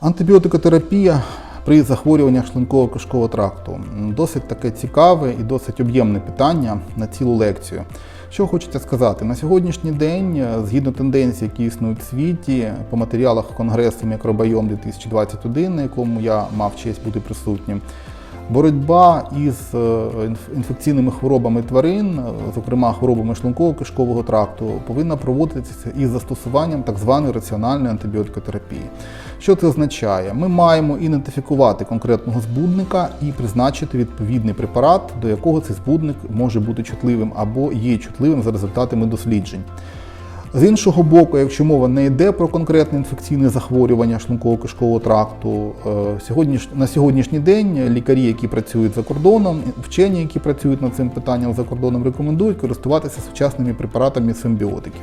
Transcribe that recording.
Антибіотикотерапія при захворюваннях шлунково-кишкового тракту досить таке цікаве і досить об'ємне питання на цілу лекцію. Що хочеться сказати, на сьогоднішній день, е, згідно тенденцій, які існують в світі, по матеріалах Конгресу Мікробайом 2021, на якому я мав честь бути присутнім, боротьба із е, інфекційними хворобами тварин, е, зокрема хворобами шлунково-кишкового тракту, повинна проводитися із застосуванням так званої раціональної антибіотикотерапії. Що це означає? Ми маємо ідентифікувати конкретного збудника і призначити відповідний препарат, до якого цей збудник може бути чутливим або є чутливим за результатами досліджень. З іншого боку, якщо мова не йде про конкретне інфекційне захворювання шлунково-кишкового тракту, е, на сьогоднішній день лікарі, які працюють за кордоном, вчені, які працюють над цим питанням за кордоном, рекомендують користуватися сучасними препаратами симбіотиків.